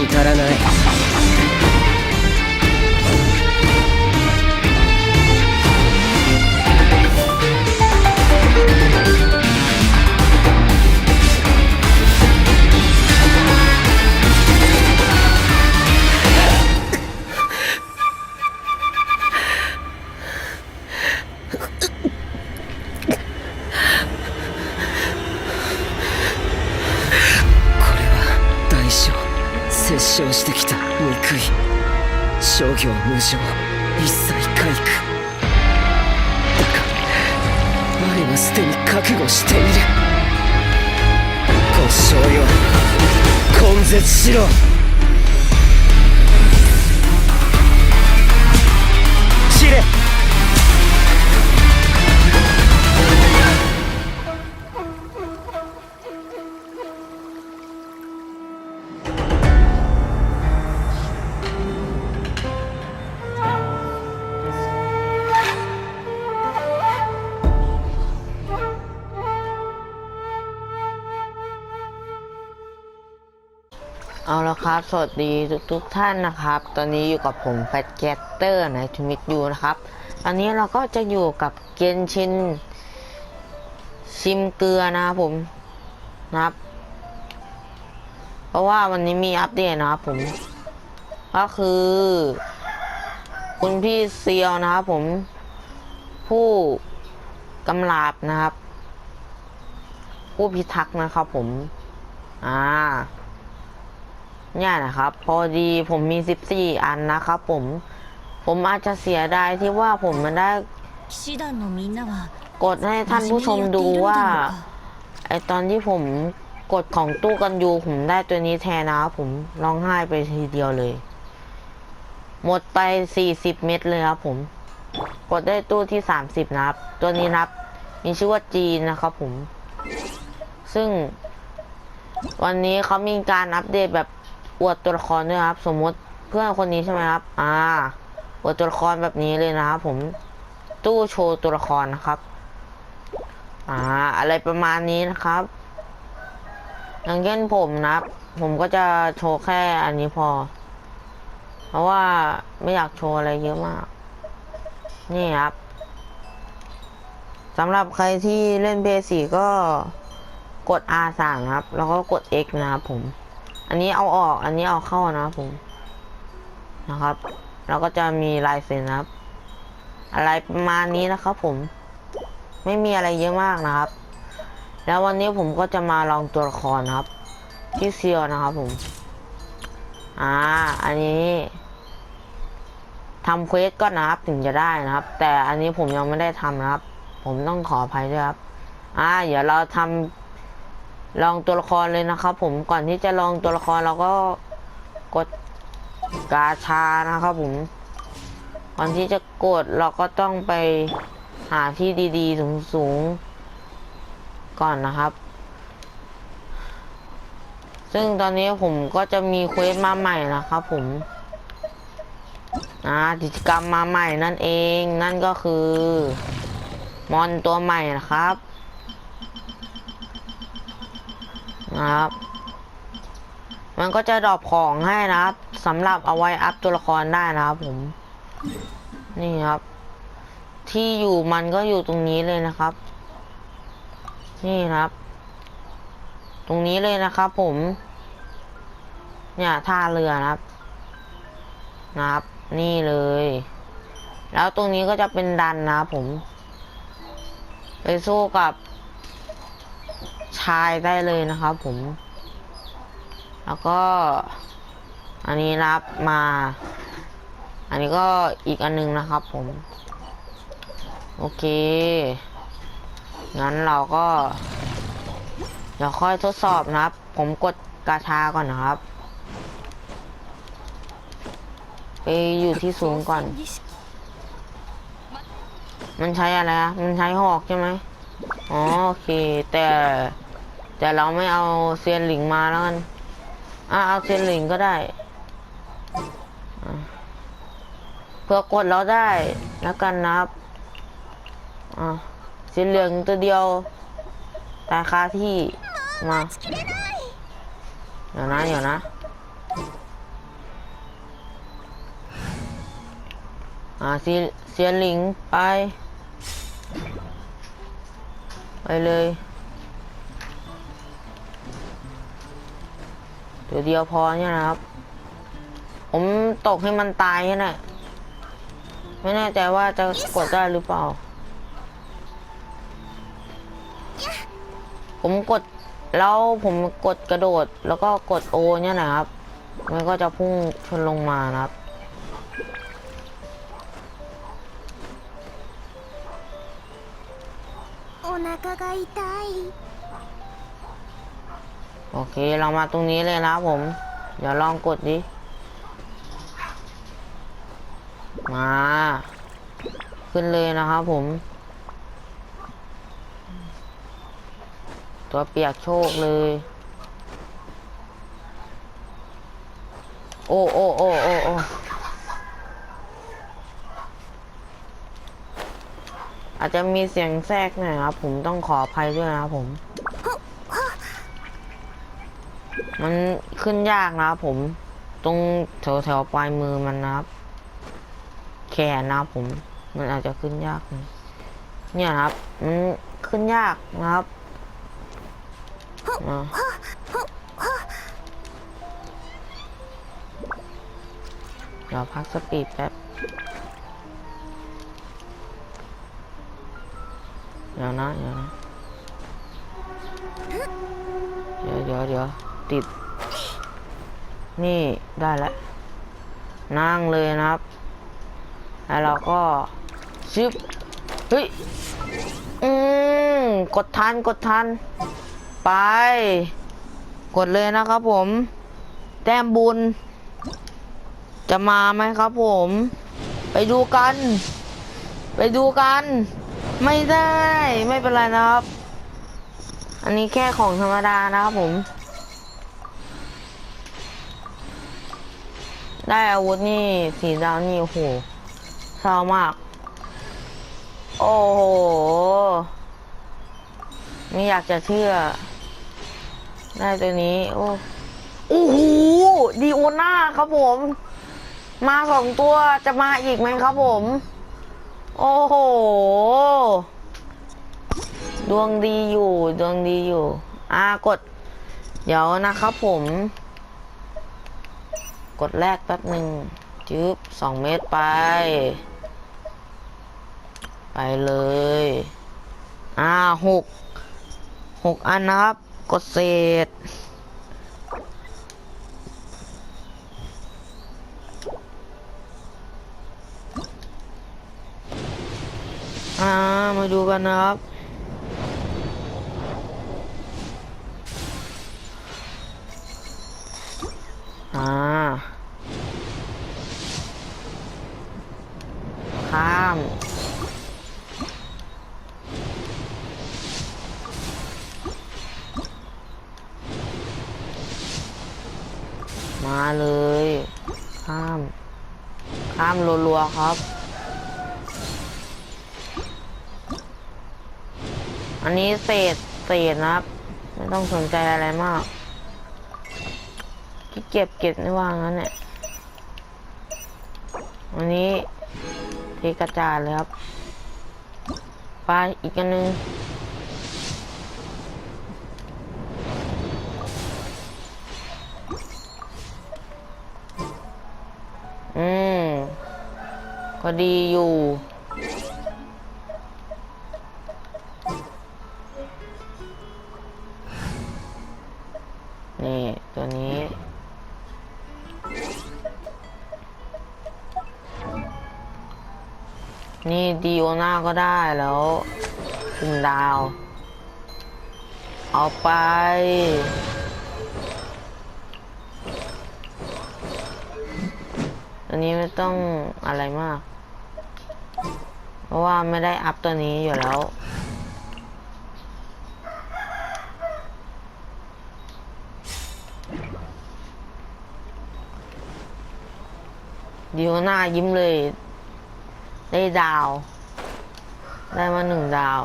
に足らない。業無常一切回復。だが我はすでに覚悟している。ご将よ。根絶しろ。知れ。 เอาละครับ สวัสดีทุกทุกท่านนะครับ ตอนนี้อยู่กับผมแฟตแกตเตอร์ในทูมิกยูนะครับตอนนี้เราก็จะอยู่กับเกนชินชิมเกลือนะครับผมนะครับ เพราะว่าวันนี้มีอัปเดตนะครับผม ก็คือ คุณพี่เซียวนะครับผม ผู้กำลาบนะครับ ผู้พิทักษ์นะครับผม อ่า เนี่ยนะครับ พอดีผมมี 14 อันนะครับ ผม ผมอาจจะเสียดายที่ว่าผมมันได้กดให้ท่านผู้ชมดูว่าไอตอนที่ผมกดของตู้กันยูผมได้ตัวนี้แทนนะครับผมร้องไห้ไปทีเดียวเลย หมดไป 40 เม็ดเลยครับผม กดได้ตู้ที่ 30 นะครับ ตัวนี้นับ มีชื่อว่าจีนนะครับผม ซึ่งวันนี้เขามีการอัปเดตแบบ อวดตัวละครด้วยครับ สมมติเพื่อนคนนี้ใช่ไหมครับ อ่าอวดตัวละครแบบนี้เลยนะครับผมตู้โชว์ตัวละครนะครับ อ่า อะไรประมาณนี้นะครับ อย่างเช่นผมนะครับ ผมก็จะโชว์แค่อันนี้พอ เพราะว่าไม่อยากโชว์อะไรเยอะมาก นี่ครับสำหรับใครที่เล่นเพย์สี่ก็กด R3 ครับ แล้วก็กด X นะครับผม อันนี้เอาออก อันนี้เอาเข้านะครับผม นะครับแล้วก็จะมีลายเซ็นนะครับ อะไรประมาณนี้นะครับ ผม ไม่มีอะไรเยอะมากนะครับ แล้ววันนี้ผมก็จะมาลองตัวละครนะครับ ที่เซียวนะครับ ผม อ่า อันนี้ทำเควสก่อนนะครับถึงจะได้นะครับ แต่อันนี้ผมยังไม่ได้ทำนะครับ ผมต้องขออภัยด้วยครับ อ่า เดี๋ยวเราทำ ลองตัวละครเลยนะครับ ผมก่อนที่จะลองตัวละครเราก็กดกาชานะครับ ผม ก่อนที่จะกดเราก็ต้องไปหาที่ดีๆสูงๆก่อนนะครับ ซึ่งตอนนี้ผมก็จะมีเควสมาใหม่นะครับ ผมอ่ากิจกรรมมาใหม่นั่นเองนั่นก็คือ มอนตัวใหม่นะครับ นะครับ มันก็จะดรอปของให้นะครับสำหรับเอาไว้อัพตัวละครได้นะครับผม นี่ครับ ที่อยู่มันก็อยู่ตรงนี้เลยนะครับ นี่ครับ ตรงนี้เลยนะครับผม เนี่ยท่าเรือนะครับ นะครับ นี่เลย แล้วตรงนี้ก็จะเป็นดันนะครับผม ไปสู้กับ ชายได้เลยนะครับผม แล้วก็ อันนี้รับมา อันนี้ก็อีกอันนึงนะครับผม โอเค งั้นเราก็ เดี๋ยวค่อยทดสอบนะครับ ผมกดกาชาก่อนนะครับ ไปอยู่ที่สูงก่อนมันใช้อะไรอะมันใช้หอกใช่ไหมอ๋อโอเค แต่ แต่เราไม่เอาเซียนหลิงมาแล้วกัน อะเอาเซียนหลิงก็ได้ เพื่อกดเราได้แล้วกันนะครับ อะเซียนเหลืองตัวเดียวตายคาที่มาเดี๋ยวนะเดี๋ยวนะอ่าเซียนหลิงไป ไปเลย ตัวเดียวพอเนี่ยนะครับ ผมตกให้มันตายเนี่ยนะไม่แน่ใจว่าจะกดได้หรือเปล่า ผมกดแล้วผมกดกระโดด แล้วก็กดโอเนี่ยนะครับ มันก็จะพุ่งชนลงมานะครับ お腹が痛い โอเค เรามาตรงนี้เลยนะผม เดี๋ยวลองกดดิ มา ขึ้นเลยนะครับผม ตัวเปียกโชคเลย โอ้โอ้โอ้โอ้โอ้อาจจะมีเสียงแทรกหน่อยครับ ผมต้องขออภัยด้วยนะครับผม มันขึ้นยากนะครับผม ตรงแถวแถวๆปลายมือมันนะครับ แขนนะครับผม มันอาจจะขึ้นยาก เนี่ยครับ มันขึ้นยากนะครับเดี๋ยวพักสปีดแป๊บ เดี๋ยวนะ เดี๋ยวนะ เดี๋ยวเดี๋ยวเดี๋ยว ติด นี่ได้แล้ว นั่งเลยนะครับ แล้วเราก็ชึบเฮ้ย อืม กดทัน กดทัน ไป กดเลยนะครับผม แต้มบุญ จะมาไหมครับผม ไปดูกัน ไปดูกัน ไม่ได้ ไม่เป็นไรนะครับ อันนี้แค่ของธรรมดานะครับผม ได้อาวุธนี่สีดาวนี่โหเศร้ามาก โอ้โห ไม่อยากจะเชื่อ ได้ตัวนี้ โอ้โอ้โหดีโอน่าครับผม มาสองตัวจะมาอีกไหมครับผม โอ้โห ดวงดีอยู่ ดวงดีอยู่ อ่ากด เดี๋ยวนะครับผม กดแรกแป๊บหนึ่งจึ๊บสองเมตรไป ไปเลย อ่าหกหกอันนะครับ กดเศษอ่ามาดูกันนะครับ อ่า เลย ข้าม ข้ามรัวๆครับ อันนี้เศษเศษนะครับ ไม่ต้องสนใจอะไรมากขี้เกียจเก็บไม่ว่างนั้นเนี่ยวันนี้เทกระจาดเลยครับ ไปอีกอันนึง็ดีอยู่ นี่ ตัวนี้ นี่ดีโอน่าก็ได้แล้วถึงดาว เอาไปตัวนี้ไม่ต้องอะไรมาก เพราะว่าไม่ได้อัพตัวนี้อยู่แล้วดิวหน้ายิ้มเลย ได้ดาว ได้มาหนึ่งดาว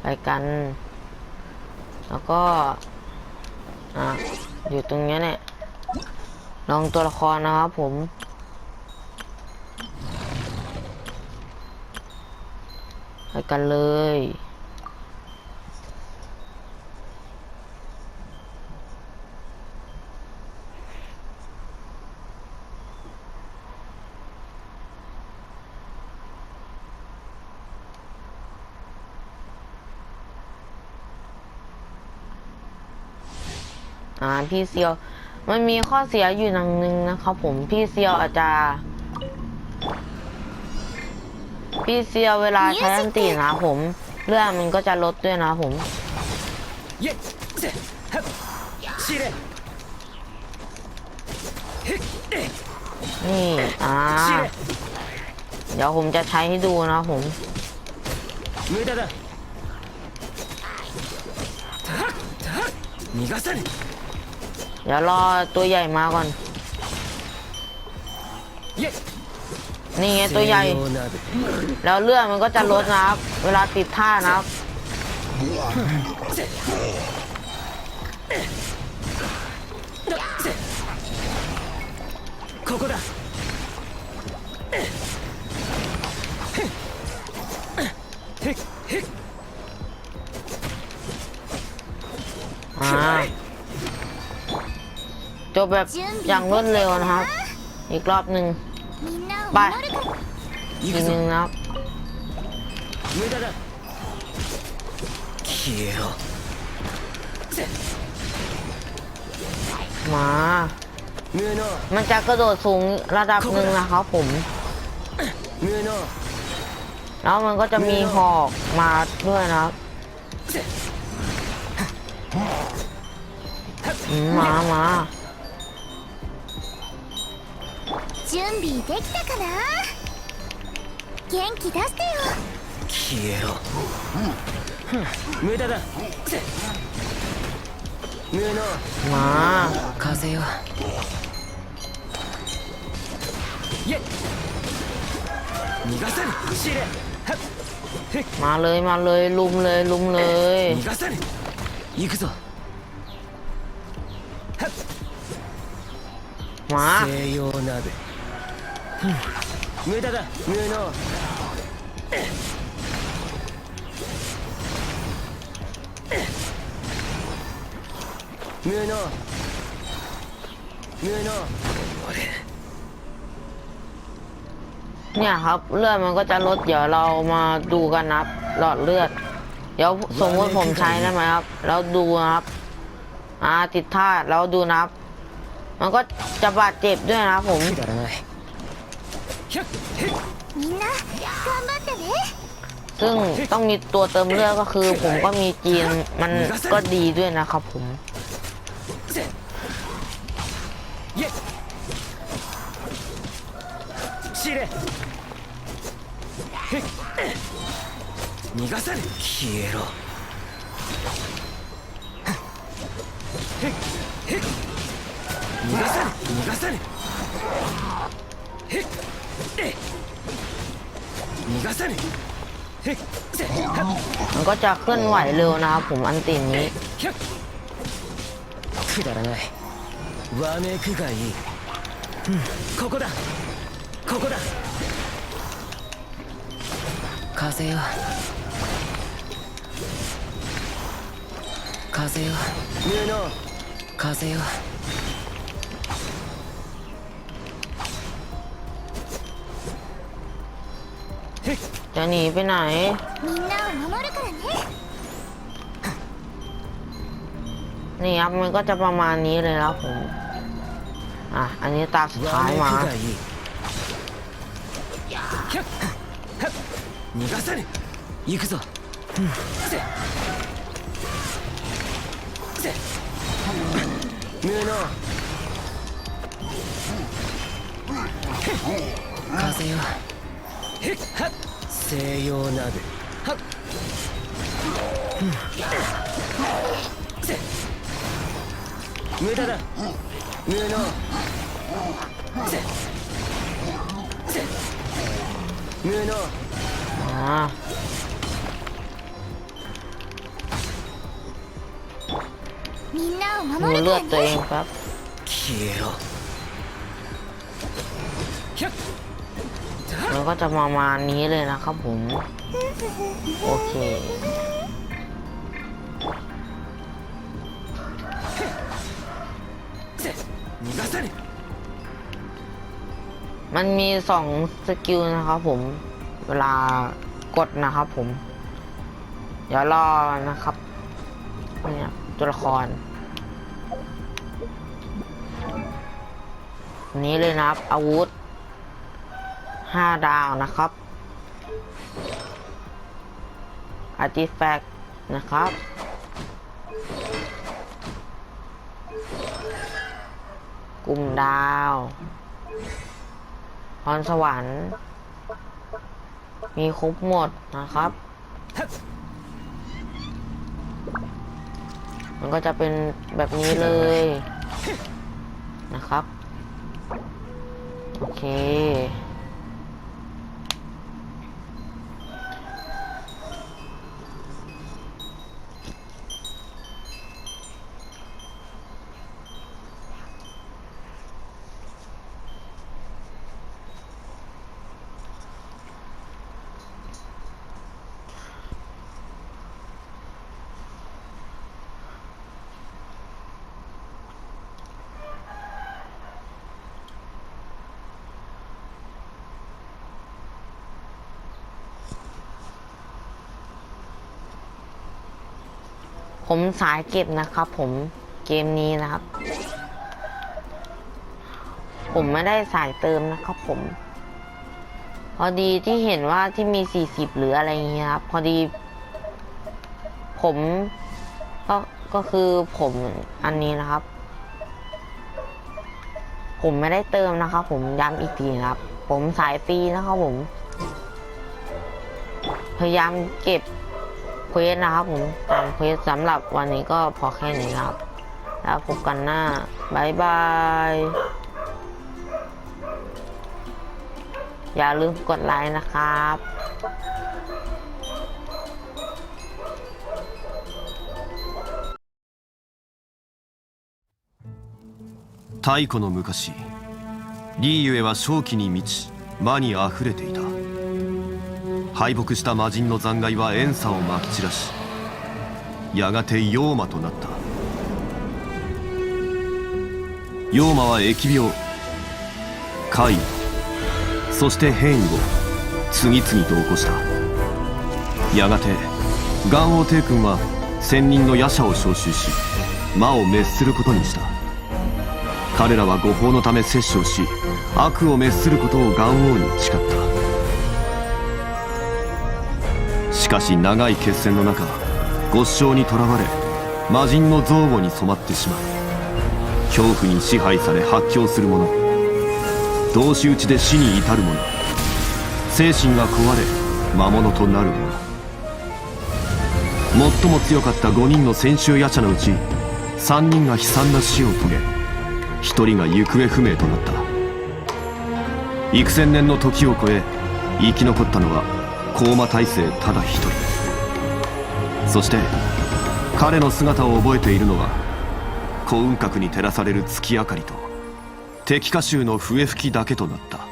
ไปกัน แล้วก็ อะ อยู่ตรงนี้เนี่ยลองตัวละครนะครับผม ไปกันเลย อ่าพี่เซียว มันมีข้อเสียอยู่อย่างหนึ่งนะครับผมพี่เซียวอาจจะ พี่เซียวเวลาใช้อันตีนะผม เรื่องมันก็จะลดด้วยนะผมนี่อ่าเดี๋ยวผมจะใช้ให้ดูนะผมเดี๋ยวรอตัวใหญ่มาก่อน นี่ไงตัวใหญ่ 西洋鍋 แล้วเลือดมันก็จะลดนะครับ เวลาติดท่านะครับ ここだへっへっ อ่า จบแบบอย่างรวดเร็วนะครับ อีกรอบหนึ่ง ไปยิงครับมา มันจะกระโดดสูงระดับหนึ่งนะครับผม แล้วมันก็จะมีหอกมาด้วยนะครับมา มา 準備できたかな元気出してよ消えろ無駄だ無能 มา 風よイエッ逃がさぬシーレはっへっ มาเลยมาเลยลุมเลยลุมเลย 逃がさぬ行くぞはっ มา 西洋鍋 無駄だ無能無能無能 เนี่ยครับ เลือดมันก็จะลดเดี๋ยวเรามาดูกันนะครับ หลอดเลือด เดี๋ยวสมมติผมใช้ได้ไหมครับ แล้วดูนะครับ อ่าติดท่าแล้วดูนะครับ มันก็จะบาดเจ็บด้วยนะครับผม みんな頑張ってね ซึ่งต้องมีตัวเติมเลือดก็คือ ผมก็มีจีนมันก็ดีด้วยนะครับผม せイエッシーレへっ逃がさぬ消えろへっへっ逃がさぬ逃がさぬ มันก็จะเคลื่อนไหวเร็วนะครับผมอันตินี้ ひゃっくだらないわめくがいい、うん、ここだここだ風よ風よ無能風よ へっ จะหนีไปไหน みんなを守るからね นี่ครับมันก็จะประมาณนี้เลยครับผม อ่ะ อันนี้ตาสุดท้ายมา わめくがいいひゃっはっ逃がさぬ行くぞ、うん、せせ無能風よへっはっ 西洋なる無駄だ。無能。無能。あみんなをったら消えろ。 มันก็จะประมาณนี้เลยนะครับผม โอเค มันมีสองสกิลนะครับผม เวลากดนะครับผม เดี๋ยวรอนะครับเนี่ยตัวละคร นี้เลยนะครับอาวุธ ห้าดาวนะครับอาร์ติแฟกนะครับ กลุ่มดาวพรสวรรค์ มีครบหมดนะครับ มันก็จะเป็นแบบนี้เลยนะครับ โอเค ผมสายเก็บนะครับ ผมเกมนี้นะครับ ผมไม่ได้สายเติมนะครับ ผม พอดีที่เห็นว่าที่มี40หรืออะไรเงี้ยครับ พอดี ผมก็ก็คือผมอันนี้นะครับ ผมไม่ได้เติมนะครับ ผมย้ำอีกทีนะครับ ผมสายฟรีนะครับผม พยายามเก็บ ควสนะครับผมตามเควสสำหรับวันนี้ก็พอแค่นี้ครับ แล้วพบกันหน้าบายบาย อย่าลืมกดไลค์นะครับ 太古の昔リーユエは正気に満ち魔にあふれていた 敗北した魔人の残骸は怨嗟をまき散らしやがて妖魔となった。妖魔は疫病怪異そして変異を次々と起こした。やがて元王帝君は千人の夜叉を召集し魔を滅することにした。彼らは誤報のため殺生し悪を滅することを元王に誓った。しかし長い決戦の中五将にとらわれ魔人の憎悪に染まってしまう。恐怖に支配され発狂する者同士討ちで死に至る者精神が壊れ魔物となる者。最も強かった5人の先週夜叉のうち3人が悲惨な死を遂げ一人が行方不明となった。幾千年の時を超え生き残ったのは高魔大帝ただ一人そして彼の姿を覚えているのは幸運閣に照らされる月明かりと敵歌集の笛吹きだけとなった